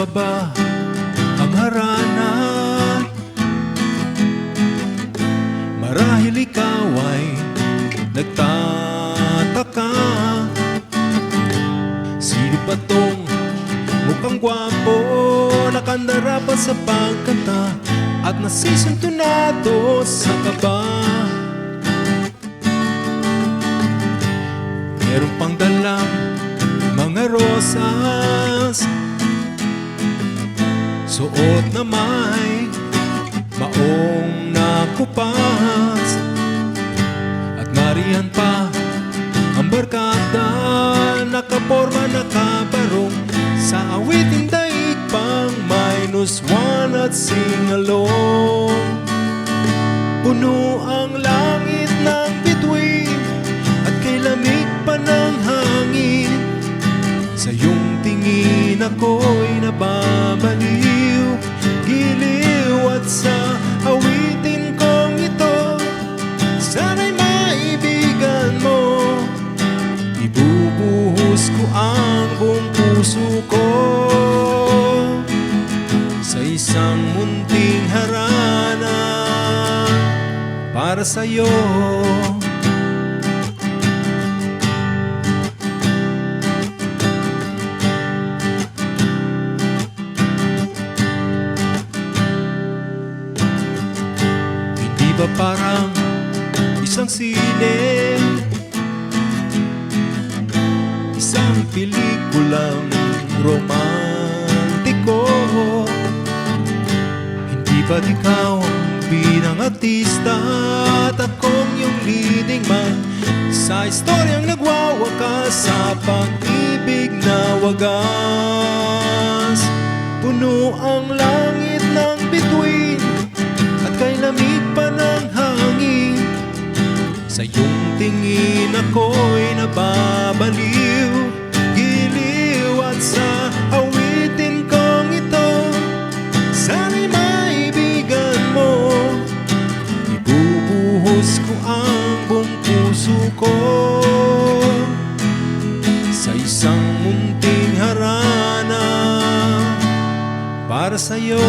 pa ba ang harana? Marahil ikaw ay nagtataka Sino ba tong mukhang gwapo Nakandara pa sa pagkanta At nasisintunado sa kaba Meron pang dalang mga rosas Suot na may maong nakupas. At nariyan pa ang barkada Nakaporma, nakabarong. Sa awiting daig pang minus one at singalong. Puno ang puso ko Sa isang munting harana Para sa'yo. Hindi ba parang isang sine Isang pelikulang romantiko. Hindi ba't ikaw ang binang artista At akong yung leading man? Sa istoryang nagwawakas Sa pag-ibig na wagas. Puno ang langit ng bituin At kay lamig pa ng hangin. Sa iyong tingin ako'y nababaliw sa'yo